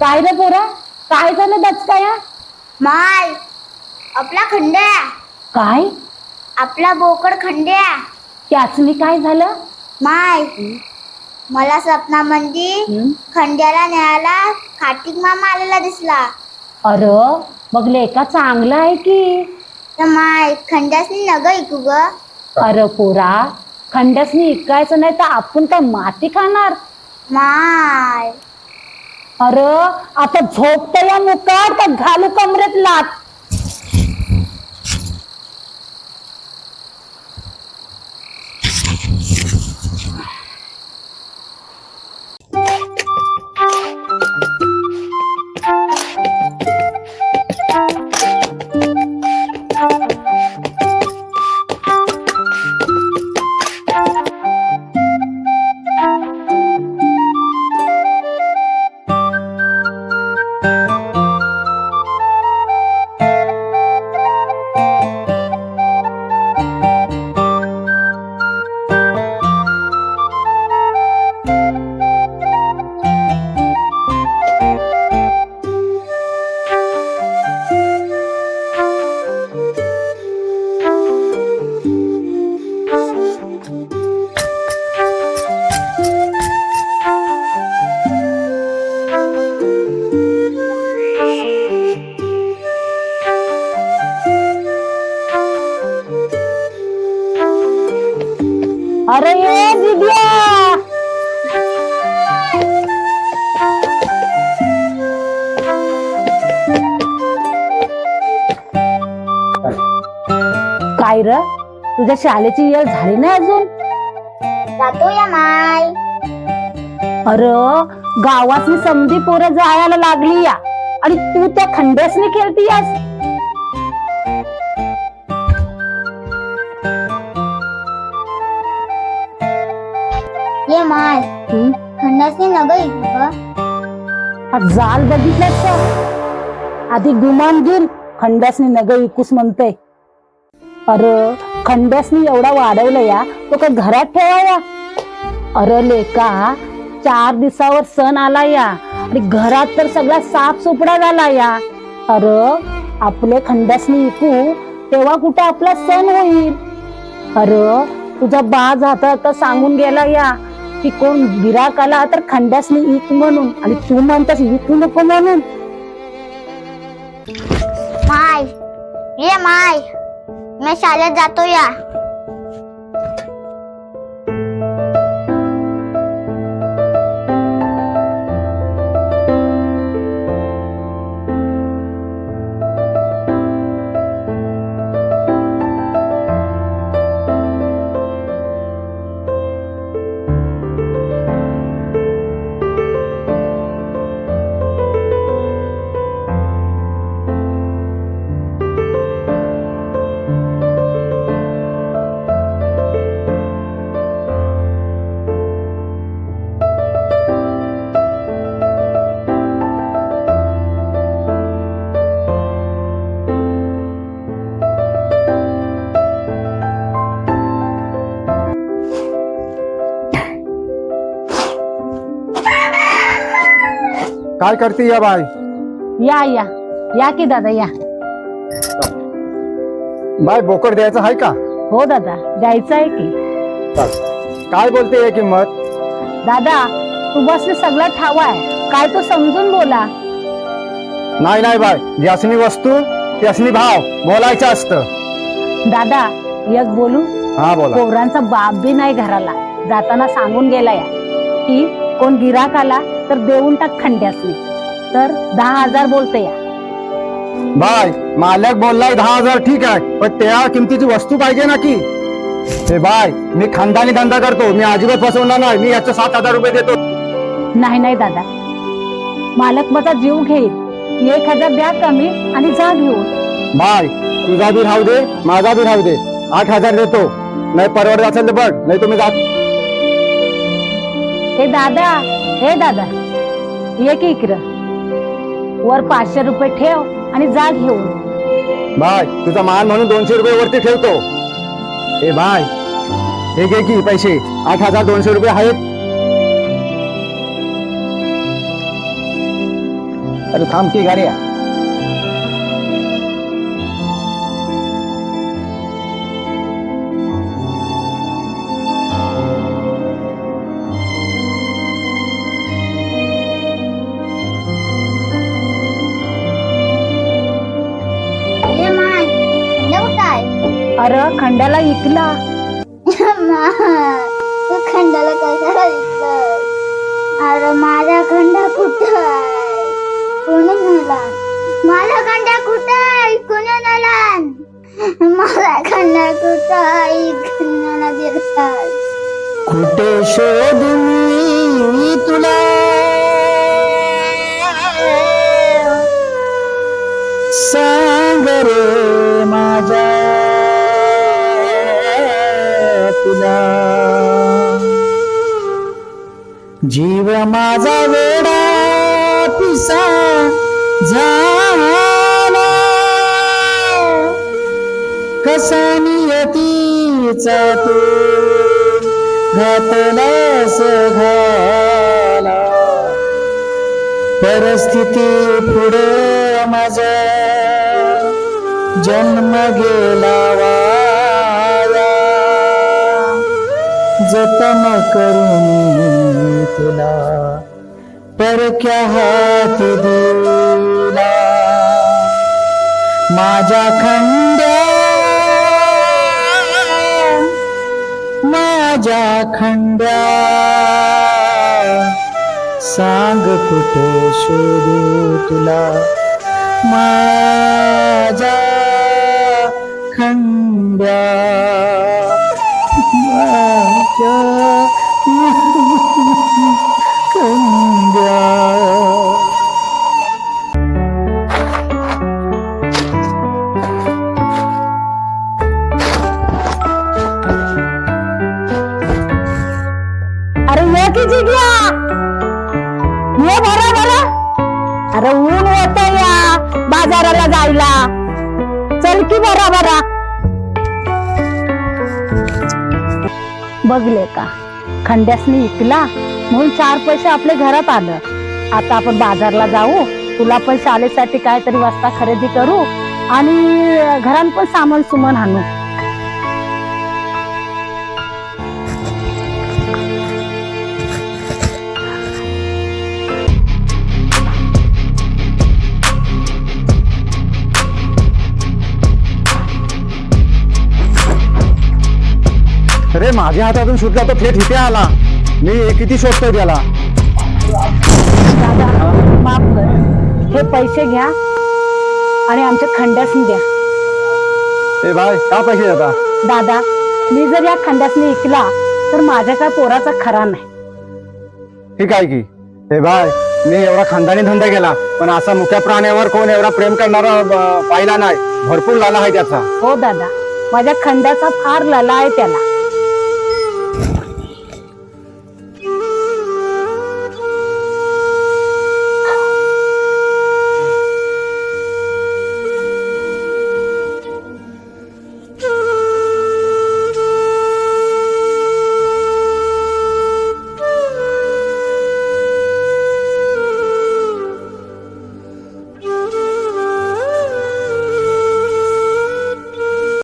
काय रे पोरा? काय झालं दचकाया माय आपला खंड्या. काय? आपला बोकड खंड्या. त्याचनी काय झालं? माय मला स्वप्नामध्ये हं? खंड्याला न्यायला कार्तिक मामा आलेला दिसला. अर मग लेका चांगला आहे की? तर माय खंड्यासनी नग ऐकू ग. अरे पोरा खंडसनी इकायचं नाही तर आपण काय माती खाणार? माय अरे आता झोपत या मुकाट का घालू कमरेत लात. काय र तुझ्या शाळेची वेळ झाली नाही अजून? जातो या माय. अर गावातली समधी पोरं जायला लागली या. आणि तू त्या खंड्यासनी खेळतीयास? ये माय. हं? खंड्यासनी नग हा जाल बघितलास का आधी गुमान घेऊन खंड्यासनी नग विकूस म्हणते अरे खंड्यासनी एवढा वाढवलं या तो का घरात ठेवाया अरे लेका चार दिवसावर सण आला या आणि घरात तर सगळा साफ सुपडा झाला या. अरे आपले खंड्यासनी विकू तेव्हा कुठे आपला सण होईल? अरे तुझा बा जाता तर सांगून गेला या की कोण गिराक आला तर खंड्यासनी इक म्हणून आणि तू म्हणतास विकू नको म्हणून. माय ये माय मी शाळेत जातो या। काय करते या बाय या या. या की दादा या. बाय बोकड द्यायचं आहे का? हो दादा. द्यायचं आहे की. काय बोलते या किंमत? दादा तू बसने सगळं ठावा आहे. काय तो समजून बोला. नाही नाही बाय ज्यासनी वस्तू त्यासनी भाव बोलायचं असतं. दादा एक बोलू? हा बोला. पोरांचा बाप बी नाही घराला. जाताना सांगून गेला या की कोण गिराक आला? तर देऊन टाक खंड्यासनी. तर दहा हजार बोलते या. बाय मालक बोललाय दहा हजार ठीक आहे पण त्या किमतीची वस्तू पाहिजे ना की हे बाय मी खानदानी धंदा करतो मी अजिबात फसवणार नाही मी याचे सात हजार रुपये देतो. नाही नाही दादा. मालक माझा जीव घेईल. एक हजार द्या कमी आणि जा घेऊन. बाय तुझा बी राहू दे माझा बी राहू दे. आठ हजार देतो. नाही परवडत असेल तर बघ नाही तुम्ही जात हे दादा हे दादा ये की इकडं. वर पाचशे रुपये ठेव आणि जा घेऊन. भाय तुझा मान म्हणून दोनशे रुपये वरती ठेवतो. ए भाय हे घे की पैसे. आठ हजार दोनशे रुपये आहेत. अरे थांब की गाड्या. अरे खंड्याला इकला. तू खंडाला कशाला विकलं अरे माझा खंडा कुठं आहे? कोणी नेला? माझा खंडा कुठं आहे? कोणी नेला? माझा खंडा कुठं आहे? कोणाला दिला कुठे शोधून मी तुला माझा वेडा पिसा झाला कसा नियतीचा तू घातलास घाला. परिस्थिती पुढे माझा जन्म गेला वा जतन करून तुला परक्या हात दिला माझ्या खंड्या माझ्या खंड्या सांग कुठे शोधू तुला माझ्या खंड्या माझ्या खंड्या अरे ये की जिग्या ये भरा भरा. अरे ऊन होत या बाजाराला जायला. चल की भरा भरा. बघले का? खंड्यासनी इकला म्हणून चार पैसे आपल्या घरात आलं. आता आपण बाजारला जाऊ तुला पण शाळेसाठी काहीतरी वस्ता खरेदी करू आणि घरात पण सामान सुमान आणू. अरे माझ्या हातातून सुटला तो थेट इथे आला. मी किती शोधतोय त्याला? दादा माफ कर. हे पैसे घ्या आणि आमच्या खंड्यासनी द्या. ए भाई का पैसे देता? दादा मी जर या खंड्यासनी ऐकला तर माझ्या काय पोराचा खरा नाही. ठीक आहे की? हे भाई मी एवढा खानदानी धंदा केला पण असा मुख्या प्राण्यावर कोण एवढा प्रेम करणारा अं, पाहिला नाही. भरपूर लाला आहे त्याचा. हो दादा. माझ्या खंड्याचा फार लला आहे त्याला.